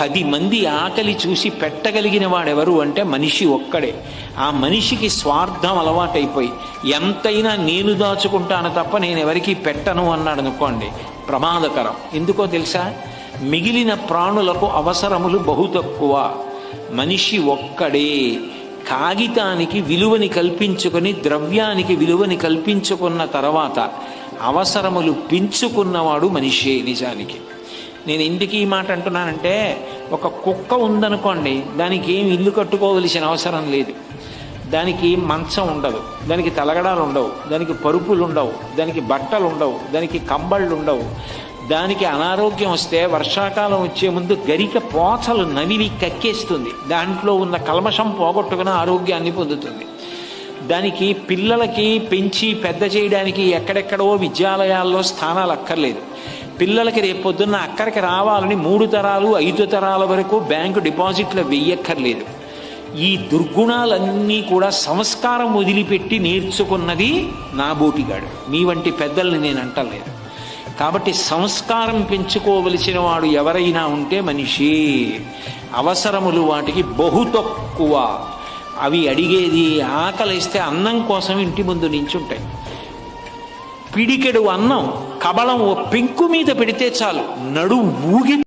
పది మంది ఆకలి చూసి పెట్టగలిగిన వాడెవరు అంటే మనిషి ఒక్కడే. ఆ మనిషికి స్వార్థం అలవాటైపోయి ఎంతైనా నేను దాచుకుంటాను తప్ప నేను ఎవరికి పెట్టను అన్నాడు అనుకోండి. ప్రమాదకరం. ఎందుకో తెలుసా? మిగిలిన ప్రాణులకు అవసరములు బహు తక్కువ. మనిషి ఒక్కడే. కాగితానికి విలువని కల్పించుకొని ద్రవ్యానికి విలువని కల్పించుకున్న తర్వాత అవసరములు పెంచుకున్నవాడు మనిషే నిజానికి. నేను ఎందుకు ఈ మాట అంటున్నానంటే ఒక కుక్క ఉందనుకోండి దానికి ఏం ఇల్లు కట్టుకోవలసిన అవసరం లేదు. దానికి మంచం ఉండదు దానికి తలగడాలు ఉండవు దానికి పరుపులు ఉండవు దానికి బట్టలు ఉండవు దానికి కంబళ్ళు ఉండవు. దానికి అనారోగ్యం వస్తే వర్షాకాలం వచ్చే ముందు గరిక పోచలు నవిలి కక్కేస్తుంది. దాంట్లో ఉన్న కల్మషం పోగొట్టుకుని ఆరోగ్యాన్ని పొందుతుంది. దానికి పిల్లలకి పెంచి పెద్ద చేయడానికి ఎక్కడెక్కడో విద్యాలయాల్లో స్థానాలు అక్కర్లేదు. పిల్లలకి రేపొద్దున్న అక్కడికి రావాలని మూడు తరాలు ఐదు తరాల వరకు బ్యాంకు డిపాజిట్లు వెయ్యక్కర్లేదు. ఈ దుర్గుణాలన్నీ కూడా సంస్కారం వదిలిపెట్టి నేర్చుకున్నది నా బోటిగాడు. మీ వంటి పెద్దల్ని నేను అంటలేదు. కాబట్టి సంస్కారం పెంచుకోవలసిన వాడు ఎవరైనా ఉంటే మనిషి అవసరములు వాటికి బహు తక్కువ. అవి అడిగేది ఆకలిస్తే అన్నం కోసం ఇంటి ముందు నించుంటాయి. పిడికెడు అన్నం కబళం ఓ పెంకు మీద పెడితే చాలు. నడు ఊగి